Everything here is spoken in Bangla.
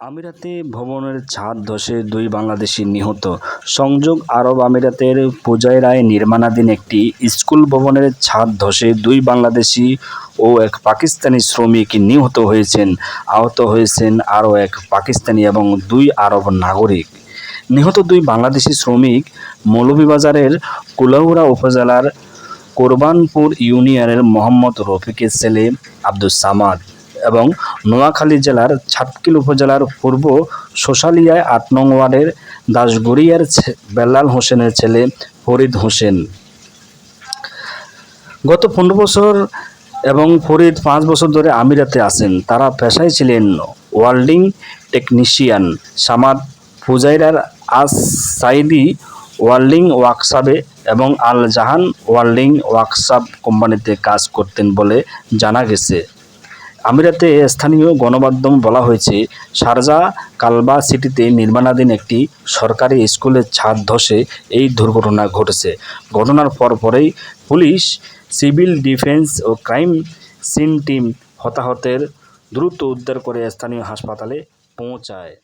আমিরাতে ভবনের ছাদ ধসে দুই বাংলাদেশি নিহত। সংযোগ আরব আমিরাতের পূজায় রায় নির্মাণাধীন একটি স্কুল ভবনের ছাদ ধসে দুই বাংলাদেশি ও এক পাকিস্তানি শ্রমিক নিহত হয়েছেন। আহত হয়েছেন আরও এক পাকিস্তানি এবং দুই আরব নাগরিক। নিহত দুই বাংলাদেশি শ্রমিক মৌলভীবাজারের কুলাউড়া উপজেলার কোরবানপুর ইউনিয়নের মোহাম্মদ রফিকের ছেলে আব্দুস সামাদ। এবং নোয়াখালী জেলার ছাতকিল উপজেলার পূর্ব শোশালিয়ায় আট নং ওয়ার্ডের দাসগড়িয়ার বেলাল হোসেনের ছেলে ফরিদ হোসেন। গত পনেরো বছর এবং ফরিদ পাঁচ বছর ধরে আমিরাতে আছেন। তারা পেশায় ছিলেন ওয়েল্ডিং টেকনিশিয়ান সামাদ ফুজাইরার আস সাইদি ওয়েল্ডিং ওয়ার্কশপে এবং আল জাহান ওয়েল্ডিং ওয়ার্কশপ কোম্পানিতে কাজ করতেন বলে জানা গেছে। আমিরাতে স্থানীয় গণমাধ্যম বলা হয়েছে, শারজা কালবা সিটিতে নির্মাণাধীন একটি সরকারি স্কুলের ছাদ ধসে এই দুর্ঘটনা ঘটেছে। ঘটনার পর পরেই পুলিশ, সিভিল ডিফেন্স ও ক্রাইম সিন টিম হতাহতের দ্রুত উদ্ধার করে স্থানীয় হাসপাতালে পৌঁছায়।